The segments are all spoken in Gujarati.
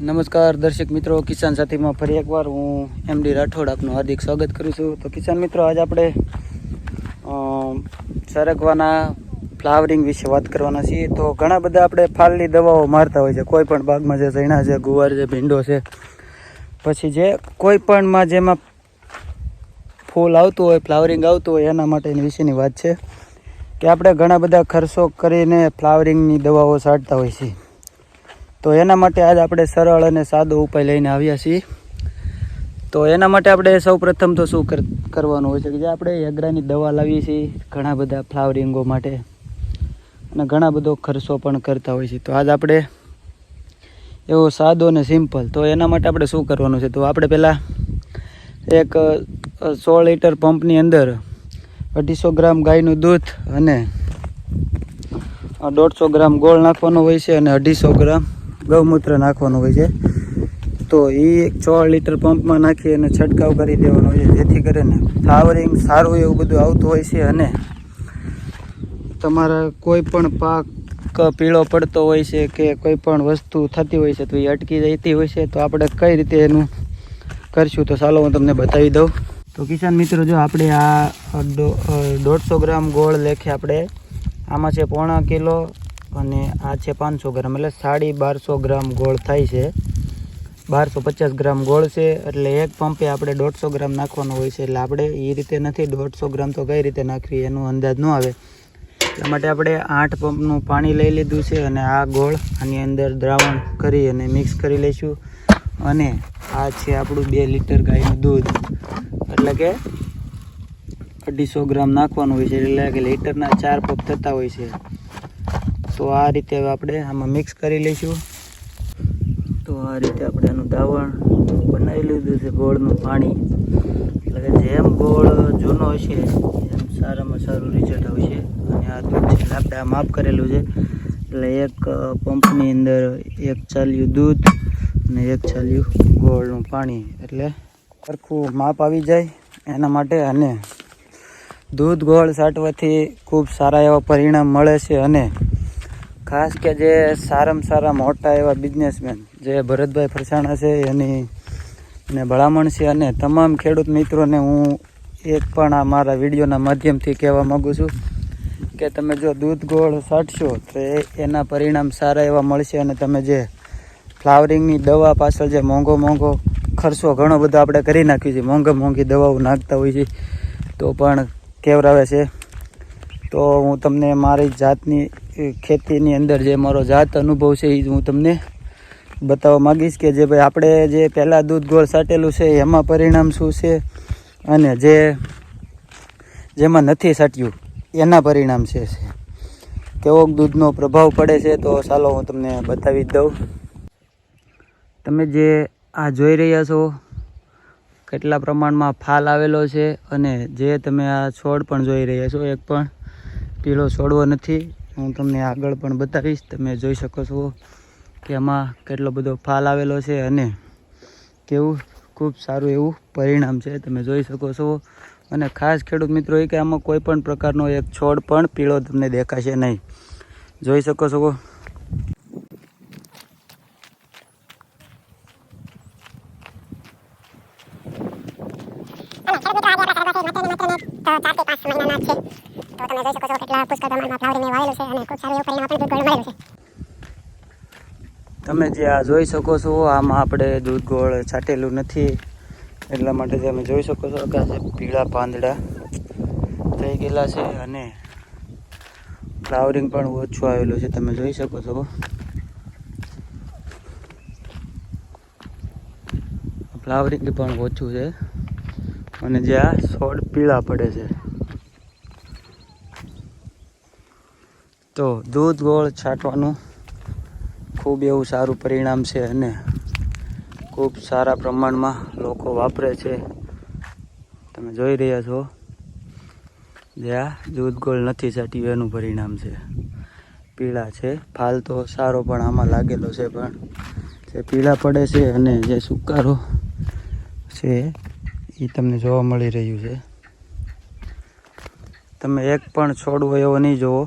નમસ્કાર દર્શક મિત્રો, કિસાન સાથીમાં ફરી એકવાર હું એમડી રાઠોડ આપનું હાર્દિક સ્વાગત કરું છું. તો કિસાન મિત્રો, આજે આપણે સરકવાના ફ્લાવરિંગ વિશે વાત કરવાના છીએ. તો ઘણા બધા આપણે ફાલની દવાઓ મારતા હોય છે. કોઈ પણ બાગમાં જે ઝીણા છે, ગુવાર છે, ભીંડો છે. પછી જે કોઈ પણમાં જેમાં ફૂલ આવતું હોય, ફ્લાવરિંગ આવતું હોય, એના માટેની વિશેની વાત છે કે આપણે ઘણા બધા ખર્ચો કરીને ફ્લાવરિંગની દવાઓ છાંટતા હોય છે તો એના માટે આજ આપણે સરળ અને સાદો ઉપાય લઈને આવ્યા છીએ. તો એના માટે આપણે સૌ પ્રથમ તો શું કર- કરવાનું હોય છે કે જે આપણે એગરાની દવા લાવીએ છીએ ઘણા બધા ફ્લાવરિંગો માટે અને ઘણા બધો ખર્ચો પણ કરતા હોય છે. તો આજ આપણે એવો સાદો અને સિમ્પલ. તો એના માટે આપણે શું કરવાનું છે? તો આપણે પહેલાં એક સો લીટર પંપની અંદર અઢીસો ગ્રામ ગાયનું દૂધ અને દોઢસો ગ્રામ ગોળ નાખવાનો હોય છે અને અઢીસો ગ્રામ ગૌમૂત્ર નાખવાનું હોય છે. તો એ એક છ લીટર પંપમાં નાખી અને છંટકાવ કરી દેવાનો હોય છે. જેથી કરીને ફ્લાવરિંગ સારું એવું બધું આવતું હોય છે અને તમારા કોઈ પણ પાક પીળો પડતો હોય છે કે કોઈ પણ વસ્તુ થતી હોય છે તો એ અટકી જતી હોય છે, તો આપણે કઈ રીતે એનું કરશું તો ચાલો હું તમને બતાવી દઉં. તો કિસાન મિત્રો, જો આપણે આ દોઢસો ગ્રામ ગોળ લેખે આપણે, આમાં છે પોણા કિલો અને આ છે પાંચસો ગ્રામ. એટલે સાડી બારસો ગ્રામ ગોળ થાય છે. બારસો પચાસ ગ્રામ ગોળ છે. એટલે એક પંપે આપણે દોઢસો ગ્રામ નાખવાનો હોય છે. એટલે આપણે એ રીતે નથી દોઢસો ગ્રામ તો કઈ રીતે નાખવી એનું અંદાજ ન આવે. એટલા માટે આપણે આઠ પંપનું પાણી લઈ લીધું છે અને આ ગોળ આની અંદર દ્રાવણ કરી અને મિક્સ કરી લઈશું. અને આ છે આપણું બે લીટર ગાયનું દૂધ. એટલે કે અઢીસો ગ્રામ નાખવાનું હોય છે. એટલે કે લીટરના ચાર પગ થતા હોય છે. તો આ રીતે હવે આપણે આમાં મિક્સ કરી લઈશું. તો આ રીતે આપણે એનું દાવણ બનાવી લીધું છે ગોળનું પાણી. એટલે જેમ ગોળ જૂનો હશે એમ સારામાં સારું રિઝલ્ટ આવશે. અને આ દૂધ છે આપણે આ માપ કરેલું છે. એટલે એક પંપની અંદર એક ચાલ્યું દૂધ અને એક ચાલ્યું ગોળનું પાણી. એટલે સરખું માપ આવી જાય. એના માટે અને દૂધ ગોળ સાટવાથી ખૂબ સારા એવા પરિણામ મળે છે અને ખાસ કે જે સારામાં સારા મોટા એવા બિઝનેસમેન જે ભરતભાઈ ફરસાણા છે, એની ને ભલામણ છે, અને તમામ ખેડૂત મિત્રોને હું એક પણ આ મારા વિડીયોના માધ્યમથી કહેવા માગું છું કે તમે જો દૂધ ગોળ સાટશો, તો એ એના પરિણામ સારા એવા મળશે અને તમે જે ફ્લાવરિંગની દવા પાછળ જે મોંઘો મોંઘો ખર્ચો ઘણો બધો આપણે કરી નાખ્યો છે, મોંઘે મોંઘી દવાઓ નાખતા હોય છે, તો પણ કેવરાવે છે. તો હું તમને મારી જાતની ખેતીની અંદર જે મારો જાત અનુભવ છે એ હું તમને બતાવવા માગીશ કે જે ભાઈ આપણે જે પહેલાં દૂધ ગોળ સાટેલું છે, એમાં પરિણામ શું છે અને જે જેમાં નથી સાટ્યું, એના પરિણામ છે કેવો દૂધનો પ્રભાવ પડે છે તો ચાલો હું તમને બતાવી દઉં. તમે જે આ જોઈ રહ્યા છો, કેટલા પ્રમાણમાં ફાલ આવેલો છે અને જે તમે આ છોડ પણ જોઈ રહ્યા છો, એક પણ પીળો છોડવો નથી. હું તમને આગળ પણ બતાવીશ. તમે જોઈ શકો છો કે આમાં કેટલો બધો ફાલ આવેલો છે અને કેવું, ખૂબ સારું એવું પરિણામ છે. તમે જોઈ શકો છો. અને ખાસ ખેડૂત મિત્રો, એ કે આમાં કોઈ પણ પ્રકારનો એક છોડ પણ પીળો તમને દેખાશે નહીં. જોઈ શકો છો. તમે જે આ જોઈ શકો છો, આમાં આપણે દૂધ ગોળ છાંટેલું નથી. એટલા માટે તમે જોઈ શકો છો કે પીળા પાંદડા થઈ ગયેલા છે અને ફ્લાવરિંગ પણ ઓછું આવેલું છે, તમે જોઈ શકો છો. ફ્લાવરિંગ પણ ઓછું છે અને જે આ છોડ પીળા પડે છે. તો દૂધ ગોળ છાંટવાનું ખૂબ એવું સારું પરિણામ છે અને ખૂબ સારા પ્રમાણમાં લોકો વાપરે છે. તમે જોઈ રહ્યા છો જે આ દૂધ ગોળ નથી છાંટ્યું, એનું પરિણામ છે. પીળા છે ફાલ તો સારો પણ આમાં લાગેલો છે પણ જે પીળા પડે છે અને જે સુકારો છે એ તમને જોવા મળી રહ્યું છે. તમે એક પણ છોડવો એવો નહીં જોવો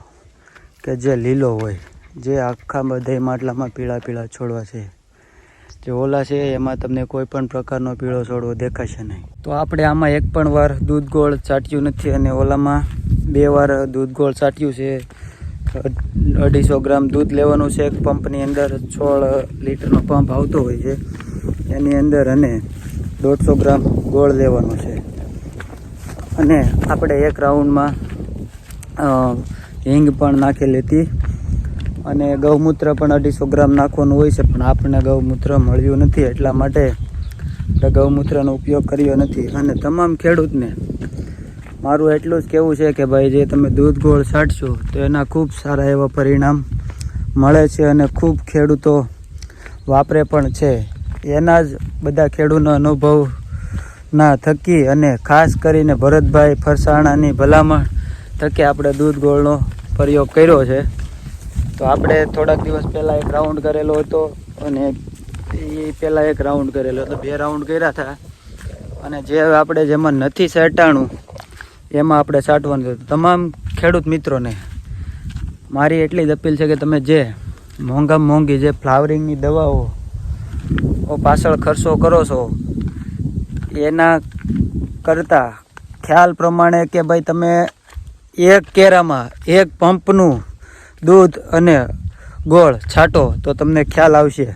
કે જે લીલો હોય, જે આખા બધા માટલામાં પીળા પીળા છોડવા છે. જે ઓલા છે, એમાં તમને કોઈ પણ પ્રકારનો પીળો છોડવો દેખાશે નહીં. તો આપણે આમાં એક પણ વાર દૂધ ગોળ ચાટ્યું નથી અને ઓલામાં બે વાર દૂધ ગોળ ચાટ્યું છે. અઢીસો ગ્રામ દૂધ લેવાનું છે. એક પંપની અંદર સોળ લીટરનો પંપ આવતો હોય છે. એની અંદર અને દોઢસો ગ્રામ ગોળ લેવાનો છે. અને આપણે એક રાઉન્ડમાં હિંગ પણ નાખેલી હતી. અને ગૌમૂત્ર પણ અઢીસો ગ્રામ નાખવાનું હોય છે, પણ આપણને ગૌમૂત્ર મળ્યું નથી, એટલા માટે આપણે ગૌમૂત્રનો ઉપયોગ કર્યો નથી. અને તમામ ખેડૂતને મારું એટલું જ કહેવું છે કે ભાઈ, જે તમે દૂધ ગોળ છાંટશો, તો એના ખૂબ સારા એવા પરિણામ મળે છે અને ખૂબ ખેડૂતો વાપરે પણ છે. એના જ બધા ખેડૂતનો અનુભવ ના થકી અને ખાસ કરીને ભરતભાઈ ફરસાણાની ભલામણ થકી આપણે દૂધ ગોળનો પ્રયોગ કર્યો છે. તો આપણે થોડાક દિવસ પહેલાં એક રાઉન્ડ કરેલો હતો અને એ પહેલાં એક રાઉન્ડ કરેલો હતો. બે રાઉન્ડ કર્યા હતા. અને જે આપણે જેમાં નથી સાટાણું એમાં આપણે સાટવાનું હતું તમામ ખેડૂત મિત્રોને મારી એટલી જ અપીલ છે કે તમે જે મોંઘામાં મોંઘી જે ફ્લાવરિંગની દવાઓ પાછળ ખર્ચો કરો છો, એના કરતાં ખ્યાલ પ્રમાણે કે ભાઈ તમે એક કેરામાં એક પંપનું દૂધ અને ગોળ છાંટો. તો તમને ખ્યાલ આવશે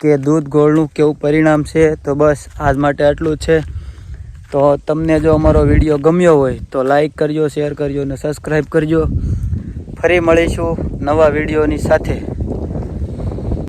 કે દૂધ ગોળનું કેવું પરિણામ છે. તો બસ આજ માટે આટલું છે. તો તમને જો અમારો વીડિયો ગમ્યો હોય તો લાઈક કરજો, શેર કરજો અને સબસ્ક્રાઈબ કરજો. ફરી મળીશું નવા વિડીયોની સાથે.